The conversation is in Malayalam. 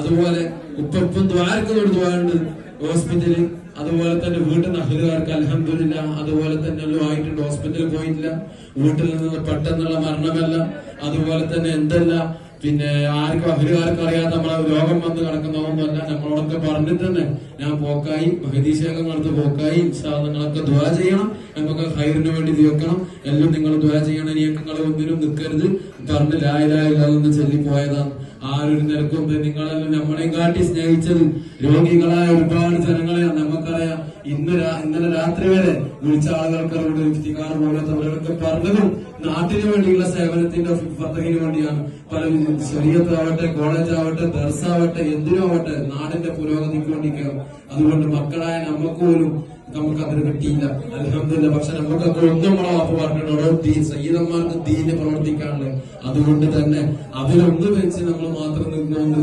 അതുപോലെ ഉപ്പും ദ്വാരക്കുന്നൊരു ദ്വാരുണ്ട് ഹോസ്പിറ്റലിൽ. അതുപോലെ തന്നെ വീട്ടിൽ നിന്ന് അഹിലുകാർക്ക് അലഹമില്ല അതുപോലെ തന്നെ എല്ലാം ആയിട്ടുണ്ട്. ഹോസ്പിറ്റലിൽ പോയിട്ടില്ല. വീട്ടിൽ നിന്ന് പെട്ടെന്നുള്ള മരണമല്ല. അതുപോലെ തന്നെ എന്തല്ല പിന്നെ ആർക്കും അഭിരുകാർക്കും അറിയാതെ നമ്മളെ രോഗം വന്ന് കിടക്കുന്നതൊന്നുമല്ല നമ്മളോടൊക്കെ പറഞ്ഞിട്ട് തന്നെ ഞാൻ പോക്കായി മഹദീശേഖം നടത്ത് പോക്കായി നിങ്ങളൊക്കെ ദ്വാ ചെയ്യണം നമുക്ക് ഹൈറിന് വേണ്ടി തീർക്കണം എല്ലാം നിങ്ങൾ ദ്വാ ചെയ്യണം ഇനി നിങ്ങൾ ഒന്നിനും നിൽക്കരുത്. പറഞ്ഞ് ലായിലായില്ലാതെന്ന് ചൊല്ലി പോയതാണ്. ആരൊരു നിരക്കും നിങ്ങളെല്ലാം നമ്മളെയും കാട്ടി സ്നേഹിച്ചത്. രോഗികളായ ഒരുപാട് ജനങ്ങളെ നമുക്കറിയാം. ഇന്ന് ഇന്നലെ രാത്രി വരെ വിളിച്ച ആളുകൾക്ക് അവരുടെ പോലത്തെ അവരൊക്കെ പറഞ്ഞതും നാട്ടിന് വേണ്ടിയുള്ള സേവനത്തിന്റെ ഫത്തഹിന് വേണ്ടിയാണ് പല ശരീരത്താവട്ടെ കോളേജ് ആവട്ടെ ദർസാവട്ടെ എന്തിനും ആവട്ടെ നാടിന്റെ പുരോഗതിക്ക് വേണ്ടിയൊക്കെ അതുകൊണ്ട് മക്കളായ നമുക്ക് പോലും നമുക്ക് അതിന് കിട്ടിയില്ല അലഹമില്ല പക്ഷെ നമുക്കൊക്കെ ഒന്നും നമ്മളെ വാപ്പ് പറഞ്ഞിട്ടുണ്ട്. ദീൻ സയ്യിദന്മാർക്ക് ദീന് പ്രവർത്തിക്കാനുള്ളത്. അതുകൊണ്ട് തന്നെ അതിലൊന്ന് വെച്ച് നമ്മൾ മാത്രം നിന്നുകൊണ്ട്